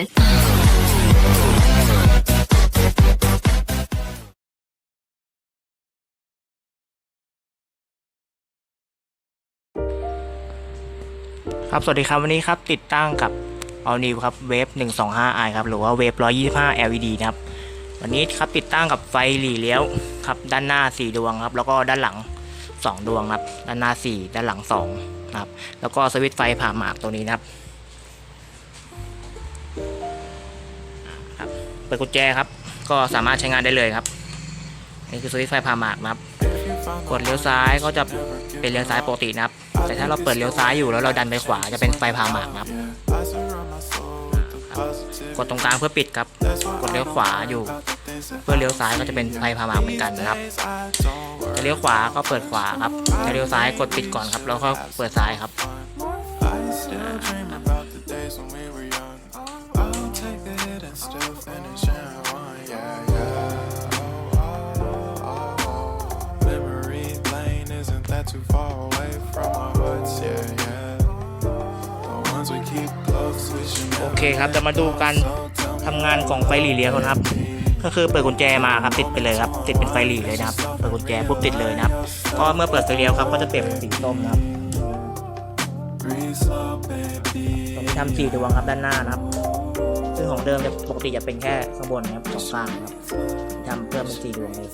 it. ครับสวัสดีครับวันนี้ครับติดตั้งกับ All New ครับเวฟ 125i ครับหรือว่าเวฟ 125 LED นะครับวันนี้ครับติดตั้งกับไฟหลีเลี้ยวครับด้านหน้า 4 ดวงครับแล้วก็ด้านหลัง 2 ดวงครับด้านหน้า 4 ด้านหลัง2นะครับแล้วก็สวิตช์ไฟผ่าหมากตัวนี้นะครับ ครับเปิดกุญแจครับ ก็สามารถใช้งานได้เลยครับนี่คือสวิตช์ไฟผ่าหมากนะครับ กดเลี้ยวซ้ายก็จะเป็นเลี้ยวซ้ายปกตินะครับ แต่ถ้าเราเปิดเลี้ยวซ้ายอยู่แล้วเราดันไปขวาจะเป็นไฟผ่าหมากนะครับ กดตรงกลางเพื่อปิดครับ กดเลี้ยวขวาอยู่ เพื่อเลี้ยวซ้ายก็จะเป็นไฟผ่าหมากเหมือนกันนะครับจะเลี้ยวขวาก็เปิดขวาครับจะเลี้ยวซ้ายกดปิดก่อนครับ แล้วก็เปิดซ้ายครับ too far away from our hearts? Yeah, yeah. The ones we keep close, we should โอ never เคครับจะมาดูการทำงานของไฟหลีเลี้ยวนะครับ ก็คือเปิดกุญแจมาครับติดไปเลยครับ ติดเป็นไฟหลีเลยนะครับ เปิดกุญแจปุ๊บติดเลยนะครับก็เมื่อเปิดไฟเลี้ยวครับก็จะเปลี่ยนเป็นสีส้มนะครับ breathe slow, baby. ตรงนี้ทำสี่ดวงครับด้านหน้านะครับซึ่ง ของเดิมจะปกติจะเป็นแค่ข้างบนนะครับสองข้างนะครับทำเพิ่มเป็นสี่ดวงเลย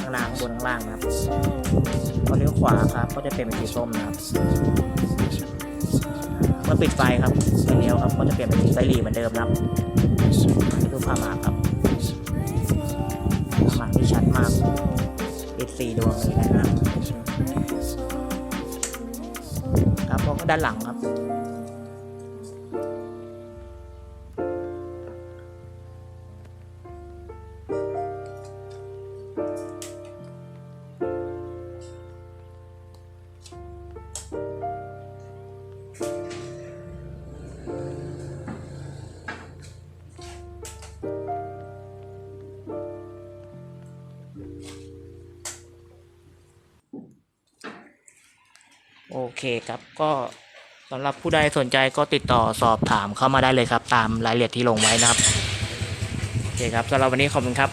ข้างหน้าข้างบนข้างล่างนะครับพอเลี้ยวขวาครับ ก็จะเปลี่ยนเป็นสีส้มนะครับเมื่อปิดไฟครับไฟเลี้ยวครับก็จะเปลี่ยนเป็นสีไฟหลีเหมือนเดิมนะครับดูผ่าหมากครับผ่าหมากที่ชัดมากปิดสี่ดวงเลยนะครับครับแล้วก็ด้านหลังครับ โอเคครับก็สำหรับผู้ใดสนใจก็ติดต่อสอบถามเข้ามาได้เลยครับ ตามรายละเอียดที่ลงไว้นะครับ โอเคครับสำหรับวันนี้ขอบคุณครับ